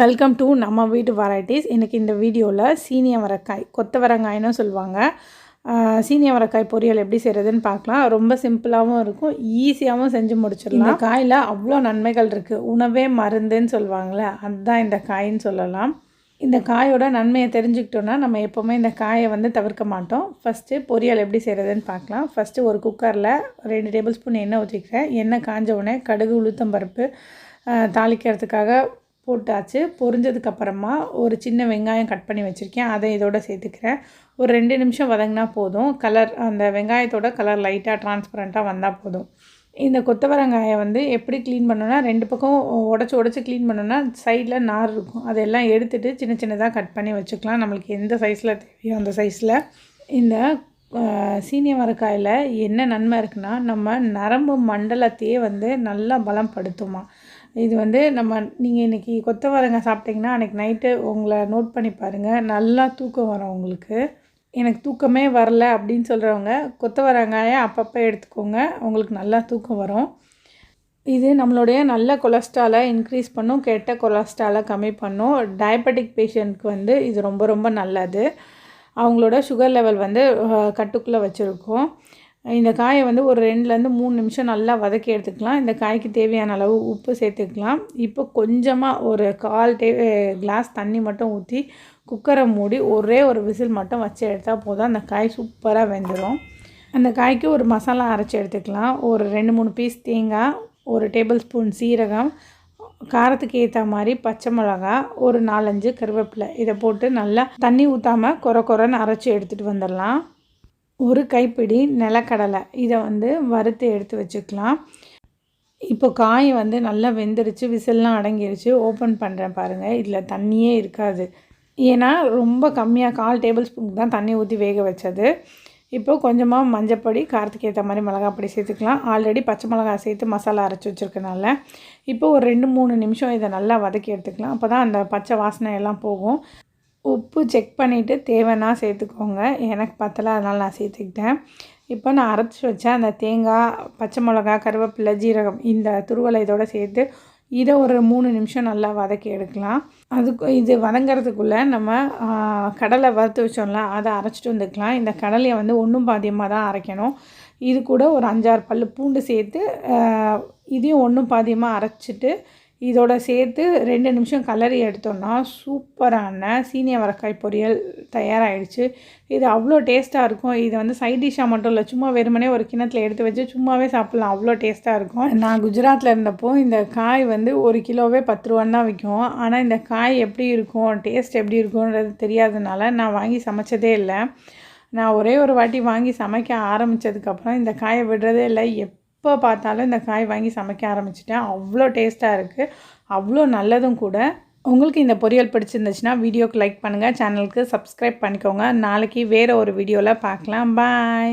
Welcome to நம்ம வீட்டு varieties இன்றைக்கி இந்த வீடியோவில் சீனிய வரக்காய் கொத்தவரங்காய்னு சொல்லுவாங்க. சீனிய வரக்காய் பொரியல் எப்படி செய்கிறதுன்னு பார்க்கலாம். ரொம்ப சிம்பிளாகவும் இருக்கும். ஈஸியாகவும் செஞ்சு முடிச்சிடலாம். இந்த காயில் அவ்வளோ நன்மைகள் இருக்குது உணவே மருந்துன்னு சொல்லுவாங்களே அதுதான் இந்த காயின்னு சொல்லலாம். இந்த காயோட நன்மையை தெரிஞ்சுக்கிட்டோன்னா நம்ம எப்போவுமே இந்த காயை வந்து தவிர்க்க மாட்டோம். ஃபஸ்ட்டு பொரியல் எப்படி செய்கிறதுன்னு பார்க்கலாம். ஃபஸ்ட்டு ஒரு குக்கரில் ரெண்டு டேபிள் ஸ்பூன் எண்ணெய் ஊற்றிக்கிறேன் எண்ணெய் காஞ்ச உடனே கடுகு உளுத்தம்பருப்பு பருப்பு தாளிக்கிறதுக்காக போட்டாச்சு. பொரிஞ்சதுக்கப்புறமா ஒரு சின்ன வெங்காயம் கட் பண்ணி வச்சுருக்கேன். அதை இதோட சேர்த்துக்கிறேன். ஒரு ரெண்டு நிமிஷம் வதங்கினா போதும். கலர் அந்த வெங்காயத்தோட கலர் லைட்டாக டிரான்ஸ்பரண்ட்டாக வந்தால் போதும். இந்த கொத்தவரங்காயை வந்து எப்படி க்ளீன் பண்ணோன்னா ரெண்டு பக்கம் உடச்சி உடச்சி க்ளீன் பண்ணோன்னா சைடில் நார் இருக்கும். அதெல்லாம் எடுத்துகிட்டு சின்ன சின்னதாக கட் பண்ணி வச்சுக்கலாம். நம்மளுக்கு எந்த சைஸில் தேவையோ அந்த சைஸில் இந்த சீனிய மரக்காயில் என்ன நன்மை இருக்குன்னா நம்ம நரம்பு மண்டலத்தையே வந்து நல்லா பலப்படுத்துமா. இது வந்து நம்ம நீங்கள் இன்றைக்கி கொத்தவரங்காய் சாப்பிட்டிங்கன்னா அன்றைக்கி நைட்டு உங்களை நோட் பண்ணி பாருங்கள் நல்லா தூக்கம் வரும் உங்களுக்கு. எனக்கு தூக்கமே வரல அப்படின்னு சொல்கிறவங்க கொத்தவரங்காயை அப்பப்போ எடுத்துக்கோங்க. உங்களுக்கு நல்லா தூக்கம் வரும். இது நம்மளுடைய நல்ல கொலஸ்ட்ராலை இன்க்ரீஸ் பண்ணும் கெட்ட கொலஸ்ட்ராலை கம்மி பண்ணும். டயபெட்டிக் பேஷண்ட்க்கு வந்து இது ரொம்ப ரொம்ப நல்லது. அவங்களோட சுகர் லெவல் வந்து கட்டுக்குள்ளே வச்சுருக்கோம். இந்த காயை வந்து ஒரு ரெண்டுலேருந்து மூணு நிமிஷம் நல்லா வதக்கி எடுத்துக்கலாம். இந்த காய்க்கு தேவையான அளவு உப்பு சேர்த்துக்கலாம். இப்போ கொஞ்சமாக ஒரு கால் டே கிளாஸ் தண்ணி மட்டும் ஊற்றி குக்கரை மூடி ஒரே ஒரு விசில் மட்டும் வச்சு எடுத்தால் போதும். அந்த காய் சூப்பராக வெந்துடும் அந்த காய்க்கு ஒரு மசாலா அரைச்சி எடுத்துக்கலாம். ஒரு ரெண்டு மூணு பீஸ் தேங்காய் ஒரு டேபிள் ஸ்பூன் சீரகம் காரத்துக்கு ஏற்ற மாதிரி பச்சை மிளகா ஒரு நாலஞ்சு கருவேப்பிலை இதை போட்டு நல்லா தண்ணி ஊற்றாமல் கொர கொரன்னு அரைச்சி எடுத்துகிட்டு வந்துடலாம். ஒரு கைப்பிடி நிலக்கடலை. இதை வந்து வறுத்து எடுத்து வச்சுக்கலாம். இப்போ காய் வந்து நல்லா வெந்துருச்சு விசில்லாம் அடங்கிருச்சு ஓப்பன் பண்ணுறேன் பாருங்கள் இதில் தண்ணியே இருக்காது. ஏன்னா ரொம்ப கம்மியாக கால் டேபிள் ஸ்பூனுக்கு தான் தண்ணி ஊற்றி வேக வச்சது. இப்போ கொஞ்சமாக மஞ்சப்பொடி காரத்துக்கு ஏற்ற மாதிரி மிளகாப்பொடி சேர்த்துக்கலாம். ஆல்ரெடி பச்சை மிளகாய் சேர்த்து மசாலா அரைச்சி வச்சுருக்கனால. இப்போ ஒரு ரெண்டு மூணு நிமிஷம் இதை நல்லா வதக்கி எடுத்துக்கலாம். அப்போ தான் அந்த பச்சை வாசனை எல்லாம் போகும். உப்பு செக் பண்ணிவிட்டு தேவைன்னா சேர்த்துக்கோங்க. எனக்கு பத்தலை அதனால் நான் சேர்த்துக்கிட்டேன். இப்போ நான் அரைச்சி வச்ச அந்த தேங்காய் பச்சை மிளகா கருவேப்பிலை ஜீரகம் இந்த துருவலை இதோட சேர்த்து இதை ஒரு மூணு நிமிஷம் நல்லா வதக்கி எடுக்கலாம். அதுக்கு இது வதங்கிறதுக்குள்ளே நம்ம கடலை வறுத்து வச்சோம்ல அதை அரைச்சிட்டு வந்துக்கலாம். இந்த கடலையை வந்து ஒன்றும் பாதியமாக தான் அரைக்கணும். இது கூட ஒரு அஞ்சாறு பல் பூண்டு சேர்த்து இதையும் ஒன்றும் பாதியமாக அரைச்சிட்டு இதோட சேர்த்து ரெண்டு நிமிஷம் கலரி எடுத்தோம்னா சூப்பரான சீனிய வரக்காய் பொரியல் தயாராகிடுச்சு இது அவ்வளோ டேஸ்ட்டாக இருக்கும். இது வந்து சைட் டிஷ்ஷாக மட்டும் இல்லை சும்மா வெறுமனே ஒரு கிணத்துல எடுத்து வச்சு சும்மாவே சாப்பிட்லாம். அவ்வளோ டேஸ்ட்டாக இருக்கும். நான் குஜராத்தில் இருந்தப்போ இந்த காய் வந்து ஒரு கிலோவே பத்து ரூபான்னு தான் விற்கும் ஆனால் இந்த காய் எப்படி இருக்கும் டேஸ்ட் எப்படி இருக்கும்ன்றது தெரியாததுனால நான் வாங்கி சமைச்சதே இல்லை. நான் ஒரே ஒரு வாட்டி வாங்கி சமைக்க ஆரம்பித்ததுக்கப்புறம் இந்த காயை விடுறதே இல்லை. எப் எப்போ பார்த்தாலும் இந்த காய் வாங்கி சமைக்க ஆரம்பிச்சிட்டேன். அவ்வளோ டேஸ்ட்டாக இருக்குது அவ்வளோ நல்லதும் கூட. உங்களுக்கு இந்த பொரியல் பிடிச்சிருந்துச்சுன்னா வீடியோக்கு லைக் பண்ணுங்கள் சேனலுக்கு சப்ஸ்கிரைப் பண்ணிக்கோங்க. நாளைக்கு வேறு ஒரு வீடியோவில் பார்க்கலாம். பாய்